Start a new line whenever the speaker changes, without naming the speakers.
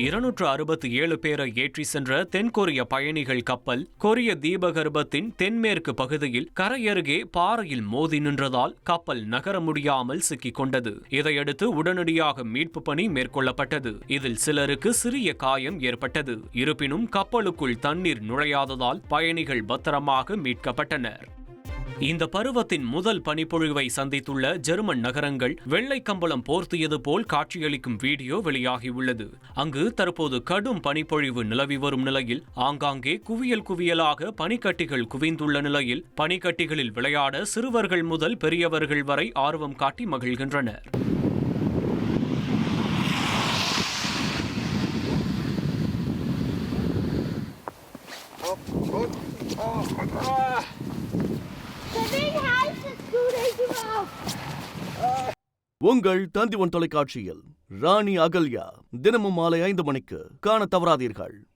இருநூற்று அறுபத்தி ஏழு பேரை ஏற்றி சென்ற தென்கொரிய பயணிகள் கப்பல் கொரிய தீபகற்பத்தின் தென்மேற்கு பகுதியில் கரையருகே பாறையில் மோதி நின்றதால் கப்பல் நகர முடியாமல் சிக்கிக் கொண்டது. இதையடுத்து உடனடியாக மீட்பு பணி மேற்கொள்ளப்பட்டது. இதில் சிலருக்கு சிறிய காயம் ஏற்பட்டது. இருப்பினும் கப்பலுக்குள் தண்ணீர் நுழையாததால் பயணிகள் பத்திரமாக மீட்கப்பட்டனர். இந்த பருவத்தின் முதல் பனிப்பொழிவை சந்தித்துள்ள ஜெர்மன் நகரங்கள் வெள்ளை கம்பளம் போர்த்தியது போல் காட்சியளிக்கும் வீடியோ வெளியாகியுள்ளது. அங்கு தற்போது கடும் பனிப்பொழிவு நிலவி வரும் நிலையில் ஆங்காங்கே குவியல் குவியலாக பனிக்கட்டிகள் குவிந்துள்ள நிலையில் பனிக்கட்டிகளில் விளையாட சிறுவர்கள் முதல் பெரியவர்கள் வரை ஆர்வம் காட்டி மகிழ்கின்றனர்.
The
உங்கள் தந்திவன் தொலைக்காட்சியில் ராணி அகல்யா தினமும் மாலை ஐந்து மணிக்கு காண தவறாதீர்கள்.